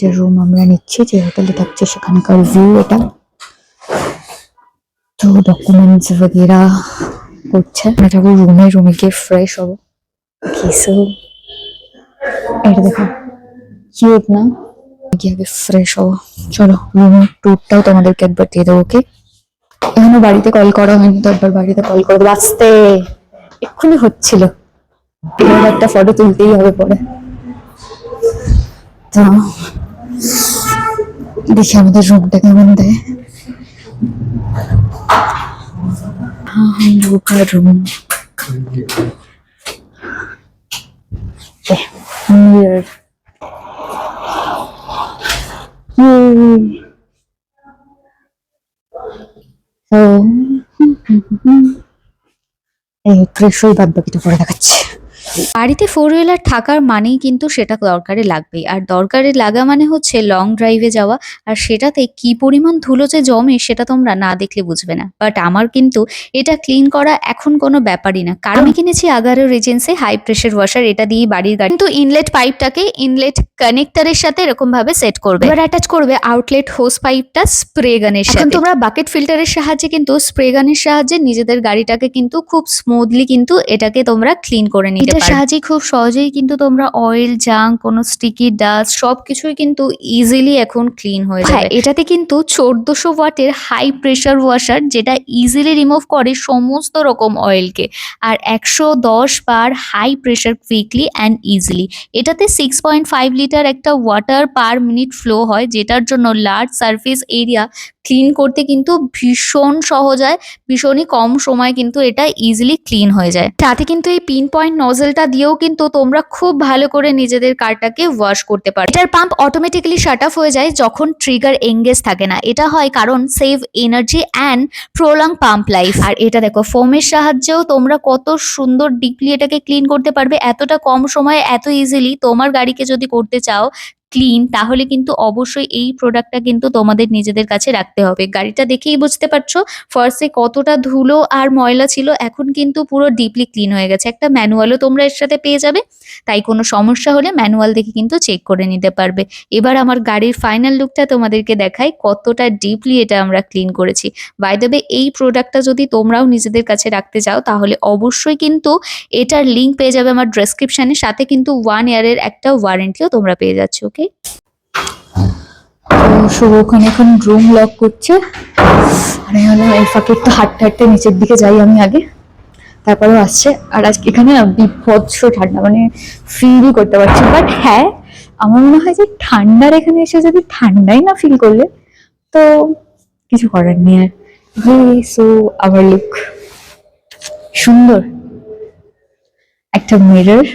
যে রুম আমরা নিচ্ছি যে হোটেলে থাকছে সেখানকার ভিউ এটা তো ডকুমেন্টস वगैरह করছে আমরা যাবো রুমে রুমে গিয়ে ফ্রেশ হবো কিছু এটা দেখো কিউট না গিয়ে আগে ফ্রেশ হবো চলো রুমের ট্যুরটাও তোমাদেরকে একবার দিয়ে দেবো ওকে এখনো বাড়িতে কল করা হয়নি তো একবার বাড়িতে কল করে দেবো আসতে এক্ষুনি হচ্ছিল এবার একটা ফটো তুলতেই হবে পরে তো দেখি আমাদের রুমটা কেমন দেয় রুম mirror. Hmm. Yay. এই ত্রিশই বাদ বাকিটা পরে দেখাচ্ছে বাড়িতে ফোর হুইলার থাকার মানেই কিন্তু সেটা দরকারে লাগবেই। আর দরকারে লাগা মানে হচ্ছে লং ড্রাইভে যাওয়া। আর সেটাতে কি পরিমাণ ধুলো যে জমে সেটা তোমরা না দেখলে বুঝবে না। বাট আমার কিন্তু এটা ক্লিন করা এখন কোনো ব্যাপারই না। কারণ আমি কিনেছি আগারো রিজেন্সে হাই প্রেশার ওয়াশার এটা দিয়ে বাড়ির গাড়ি। কিন্তু ইনলেট পাইপটাকে ইনলেট কানেক্টরের সাথে এরকম ভাবে সেট করবে। এবার অ্যাটাচ করবে আউটলেট হোস পাইপটা স্প্রে গানের সাথে। তোমরা বাকেট ফিল্টারের সাহায্যে কিন্তু স্প্রে গানের সাহায্যে নিজেদের গাড়িটাকে কিন্তু খুব স্মুথলি কিন্তু এটাকে তোমরা ক্লিন করে নিতে সাহায্যে খুব সহজেই কিন্তু তোমরা অয়েল জাং কোনো স্টিকি ডাস্ট সবকিছুই কিন্তু ইজিলি এখন ক্লিন হয়ে যায় এটাতে কিন্তু চোদ্দশো ওয়াটের হাই প্রেশার ওয়াশার যেটা ইজিলি রিমুভ করে সমস্ত রকম অয়েলকে আর একশো দশ বার high pressure quickly and easily এটাতে সিক্স পয়েন্ট ফাইভ লিটার একটা ওয়াটার পার মিনিট ফ্লো হয় যেটার জন্য লার্জ সারফেস এরিয়া ক্লিন করতে কিন্তু ভীষণ সহজ হয়, ভীষণই কম সময় কিন্তু এটা ইজিলি ক্লিন হয়ে যায়। তাতে কিন্তু এই পিন পয়েন্ট নজলটা দিয়েও কিন্তু তোমরা খুব ভালো করে নিজেদের কারটাকে ওয়াশ করতে পারো। এটার পাম্প অটোমেটিক্যালি শাট অফ হয়ে যায় যখন ট্রিগার এঙ্গেজ থাকে না। এটা হয় কারণ save energy and prolong pump life আর এটা দেখো ফোমের সাহায্যেও তোমরা কত সুন্দর ডিপলি এটাকে ক্লিন করতে পারবে। এতটা কম সময়ে, এত ইজিলি তোমার গাড়িকে যদি করতে চাও ক্লিন তাহলে কিন্তু অবশ্যই এই প্রোডাক্টটা কিন্তু তোমাদের নিজেদের কাছে রাখতে হবে। গাড়িটা দেখেই বুঝতে পারছ ফার্স্টে কতটা ধুলো আর ময়লা ছিল, এখন কিন্তু পুরো ডিপলি ক্লিন হয়ে গেছে। একটা ম্যানুয়ালও তোমরা এর সাথে পেয়ে যাবে, তাই কোনো সমস্যা হলে ম্যানুয়াল দেখে কিন্তু চেক করে নিতে পারবে। এবার আমার গাড়ির ফাইনাল লুকটা তোমাদেরকে দেখাই, কতটা ডিপলি এটা আমরা ক্লিন করেছি। বাই দেবে এই প্রোডাক্টটা যদি তোমরাও নিজেদের কাছে রাখতে চাও, তাহলে অবশ্যই কিন্তু এটার লিঙ্ক পেয়ে যাবে আমার ডেসক্রিপশনে সাথে কিন্তু ওয়ান ইয়ারের একটা ওয়ারেন্টিও তোমরা পেয়ে যাচ্ছ ওকে তো ওখানে এখন রুম লক করছে। আর আমি হলো এই ফাঁকে একটু হাঁটতে হাঁটতে নিচের দিকে যাই আমি আগে। তারপরেও আসছে। আর আজকে এখানে বিভৎস ঠান্ডা মানে ফিলই করতে পারছি বাট হ্যাঁ আমার মনে হয় যে ঠান্ডার এখানে এসে যদি ঠান্ডাই না ফিল করলে, তো কিছু করার নেই আর। সো আবার লুক সুন্দর। একটা মিরর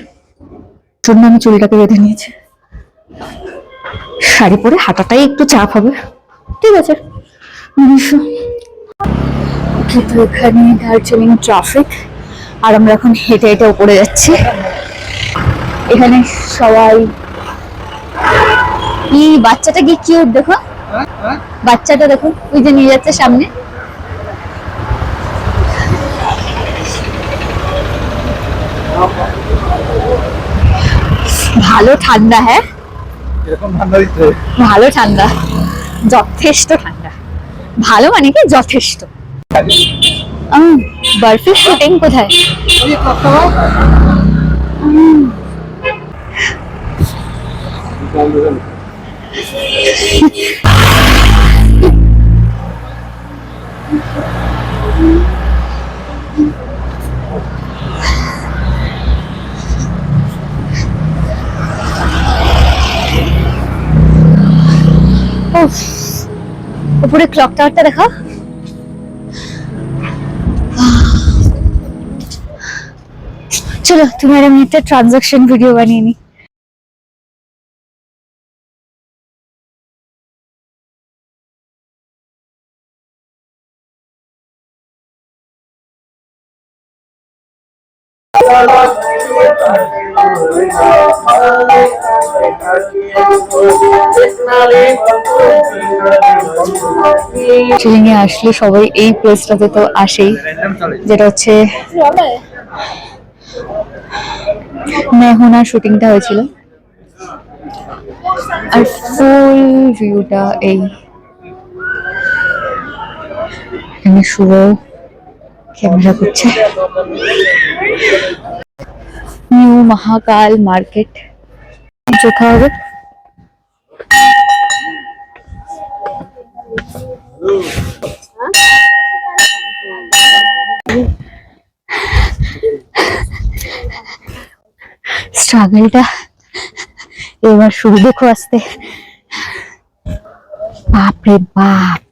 জন্য আমি চুলটাকে বেঁধে নিয়েছি। শাড়ি পরে হাঁটাটাই একটু চাপ হবে। ঠিক আছে। উনিশশো ওকে তো এখানে দার্জিলিং ট্রাফিক আর আমরা এখন হেঁটে হেঁটে উপরে যাচ্ছি। এখানে সবাই কি বাচ্চাটা কি কিউট দেখো। বাচ্চাটা দেখো, ওই যে নিয়ে যাচ্ছে সামনে। ভালো ঠান্ডা হ্যাঁ? এরকম ঠান্ডা দিচ্ছে ভালো ঠান্ডা যথেষ্ট ঠান্ডা। ভালো মানে কি? যথেষ্ট। উম, বরফির শুটিং কোথায়? উম, উফ, উপরে ক্লক টাওয়ারটা দেখা চলো তুমি আর আমি একটা ট্রানজাকশন ভিডিও বানিয়ে নি দার্জিলিং এ আসলে সবাই এই প্লেসটাতে তো আসেই, যেটা হচ্ছে মেহনা শুটিংটা হয়েছিল। আর ফুল ভিউটা এই। এখানে শুভ ক্যামেরা করছে। নিউ মহাকাল মার্কেট চোখা হবে। স্ট্রাগলটা এবার শুরু দেখো আসতে। বাপরে বাপ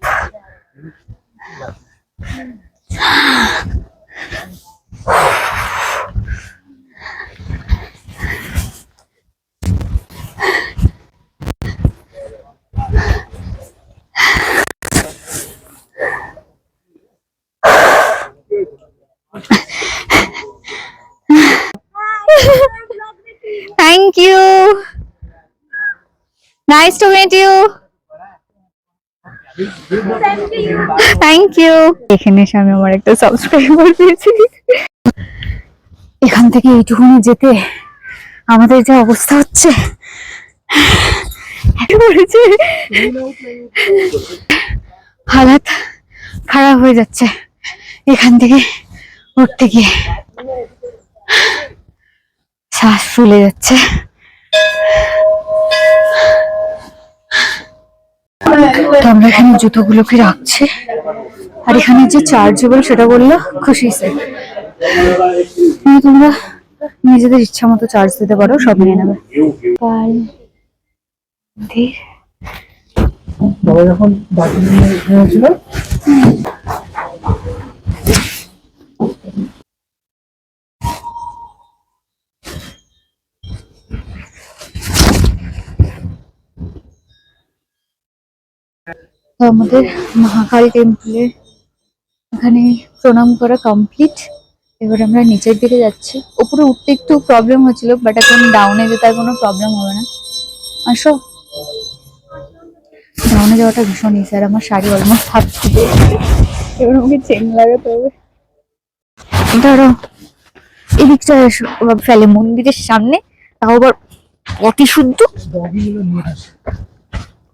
Thank you. Nice to meet you. Thank you এখানে এসে আমি আমার একটা সাবস্ক্রাইবার পেয়েছি। এখান থেকে এইটুকুনি যেতে আমাদের যা অবস্থা হচ্ছে হালাত খারাপ হয়ে যাচ্ছে। এখান থেকে উঠতে গিয়ে শ্বাস ফুলে যাচ্ছে। তো আমরা এখানে জুতোগুলোকে রাখছি। আর এখানে যে চার্জেবল সেটা বলল খুশি সে। মানে তোমরা নিজেদের ইচ্ছা মতো চার্জ দিতে পারো সব নিয়ে নেবে। বাবা যখন দার্জিলিং ছিল আমাদের মহাকাল টেম্পলে এখানে প্রণাম করা কমপ্লিট এবার আমরা নিচের দিকে যাচ্ছি। উপরে উঠতে একটু প্রবলেম হচ্ছিল বাট এখন ডাউনে যেতে কোনো প্রবলেম হবে না। আসো। ডাউনে যাওয়াটা ভীষণ ইসি আর আমার শাড়ি অলমোস্ট হাত ফুটে এবার আমাকে চেন লাগাতে হবে। ধরো এসো। আবার ফেলে মন্দিরের সামনে। তাও আবার অতি শুদ্ধ।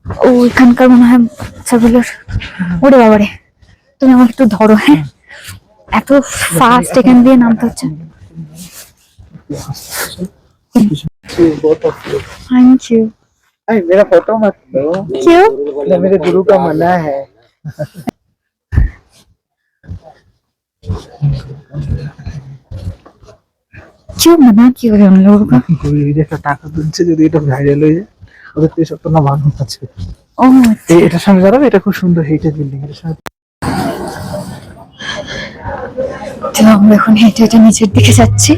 ডগিগুলো নিয়ে আসে ও এখানকার মনে হয় বাচ্চাগুলোর ওরে বাবারে তুমি আমাকে একটু ধরো হ্যাঁ এত ফাস্ট এখান দিয়ে নামতে হচ্ছে बहुत अच्छे থ্যাংক ইউ अरे मेरा फोटो मत लो क्यों ये मेरे गुरु का मना है क्यों मना क्यों है उन लोगों का এই যে একটা টাকা দিচ্ছে যদি এটা ভাইরাল হয়ে যায় ওদের তো এসব না বানানো আছে এটার সঙ্গে দাঁড়াবে? এটা খুব সুন্দর হেইটের বিল্ডিং এর সঙ্গে তো আমরা এখন হেঁটে হেঁটে নিচের দিকে যাচ্ছি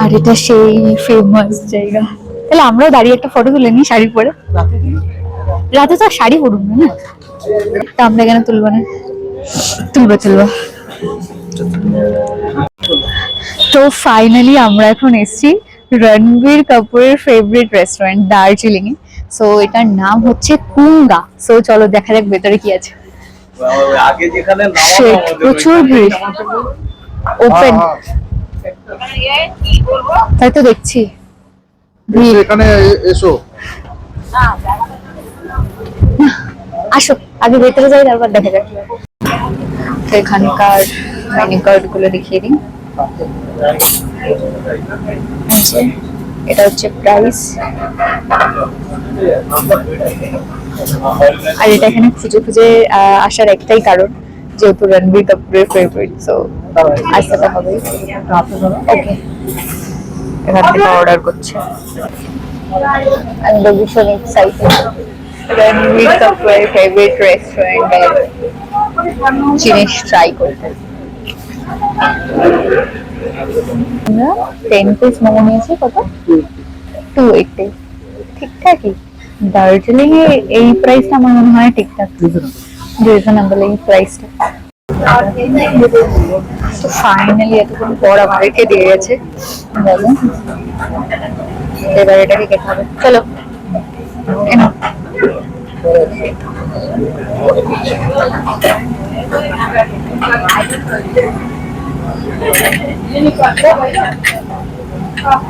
আর এটা সেই ফেমাস জায়গা। তাহলে আমরাও দাঁড়িয়ে একটা ফটো তুলে নিই শাড়ি পরে। রাতে তো আর শাড়ি পরুন না না? তা আমরা কেন তুলবো না? তুলবো তুলবো। তো ফাইনালি আমরা এখন এসেছি রণবীর কাপুরের ফেভারিট রেস্টুরেন্ট দার্জিলিং এ সো এটার নাম হচ্ছে কুঙ্গা সো চলো দেখা যাক ভেতরে কি আছে। আগে যেখানে প্রচুর ভিড়। ওপেন তাই তো দেখছি। ভিড়। এখানে এসো। আসো আগে ভেতরে যাই তারপর দেখা যাক। এখানকার মেনু কার্ডগুলো দেখিয়ে যে, এটা হচ্ছে প্রাইস আর এটা এখানে খুঁজে খুঁজে আসার একটাই কারণ যেহেতু রণবীর কাপুরের ফেভারিট সো আসতে তো হবেই। ওকে এখান থেকে অর্ডার করছে। আমি তো ভীষণ এক্সাইটেড রণবীর কাপুরের ফেভারিট রেস্টুরেন্টের জিনিস ট্রাই করতে। আমরা টেন পিস মোমো নিয়েছি, কত? টু এইটি ঠিকঠাকই। দার্জিলিং এ এই প্রাইসটা আমার মনে হয় ঠিকঠাক। রিজনেবল এই প্রাইসটা তো ফাইনালি এতক্ষণ পর আমাদেরকে দিয়ে গেছে। বলো। এবার এটাকে খেতে হবে চলো। এ নাও।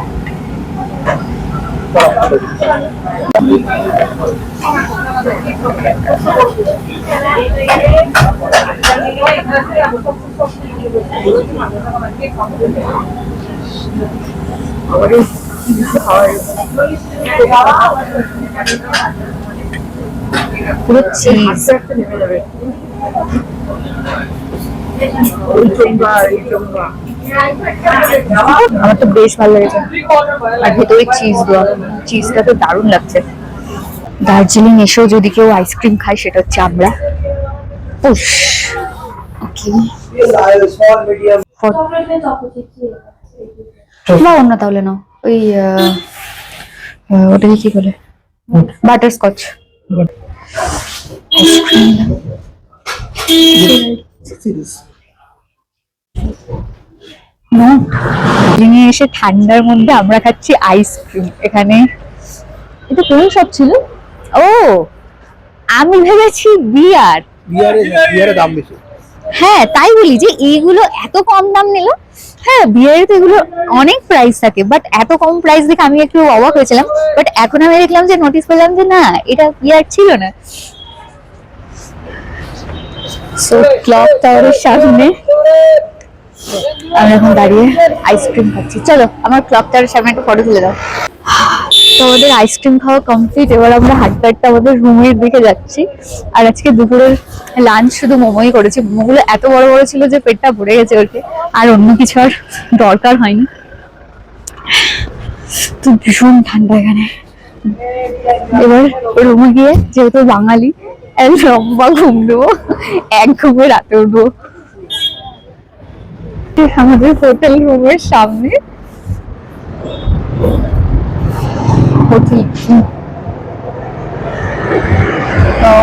পুরো চিজ আমার তো বেশ ভালো লেগেছে। আর ভেতরে চিজ দেওয়া চিজটা তো দারুণ লাগছে। দার্জিলিং এসেও যদি কেউ আইসক্রিম খায় সেটা হচ্ছে আমরা। উস ওকে না অন্য তাহলে নাও। ওই ওটাকে কি বলে? বাটার স্কচ দার্জিলিং এসে ঠান্ডার মধ্যে আমরা খাচ্ছি আইসক্রিম এখানে। এটা কোন সব ছিল? ও আমি ভেবেছি বিয়ার। দাম বেশি। হ্যাঁ তাই বলি যে এইগুলো এত কম দাম নিল। হ্যাঁ বিয়ারে তো এগুলো অনেক প্রাইস থাকে বাট এত কম প্রাইস দেখে আমি একটু অবাক হয়েছিলাম। বাট এখন আমি দেখলাম যে নোটিস করলাম যে না এটা বিয়ার ছিল না। সো ক্লক টাওয়ারের সামনে আমরা এখন দাঁড়িয়ে আইসক্রিম খাচ্ছি। চলো, আমার ক্লক টাওয়ারের সামনে একটা ফটো তুলে দাও। তো আমাদের আইসক্রিম খাওয়া কমপ্লিট এবার আমরা হাঁটতে হাঁটতে আমাদের রুমের দিকে যাচ্ছি। আর আজকে দুপুরের লাঞ্চ শুধু মোমোই করেছি। মোমোগুলো এত বড় বড় ছিল যে পেটটা ভরে গেছে ওকে আর অন্য কিছু আর দরকার হয়নি। তো ভীষণ ঠান্ডা এখানে। এবার রুমে গিয়ে, যেহেতু বাঙালি লম্বা ঘুম দেবো এক ঘুমে রাতে উঠবো আমাদের হোটেল রুমের সামনে होती तो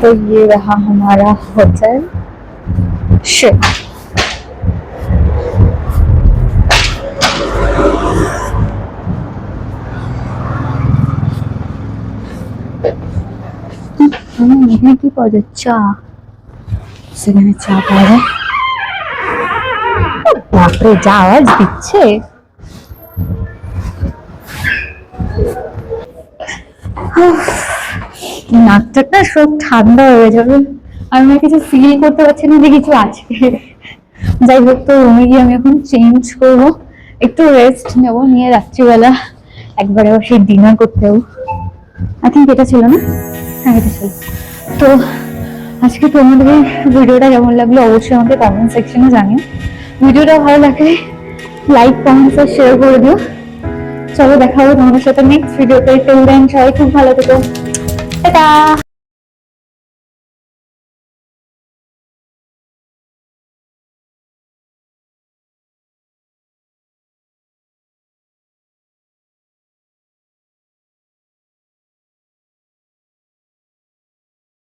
तो ये रहा हमारा होटल शिप এখানে কি পাওয়া যায় চা। সেখানে চা পাওয়া যায়। বাপরে, যা আওয়াজ দিচ্ছে। সব ঠান্ডা হয়ে যাবে। আমি কিছু ফিল করতে পারছি না যে কিছু আছে। যাই হোক, তো রুমে গিয়ে আমি এখন চেঞ্জ করব। একটু রেস্ট নেব, নিয়ে রাত্রিবেলা একবারে আবার ডিনার করতেও। আই থিঙ্ক এটা ছিল না? হ্যাঁ এটা ছিল। তো আজকে তোমাদের ভিডিওটা কেমন লাগল অবশ্যই আমাকে কমেন্ট সেকশনে জানিও। ভিডিওটা ভালো লাগলে লাইক কমেন্টস আর শেয়ার করে দিও। চলো দেখা হবে তোমাদের সাথে নেক্সট ভিডিওতে টিল সবাই খুব ভালো থেকো। টাটা!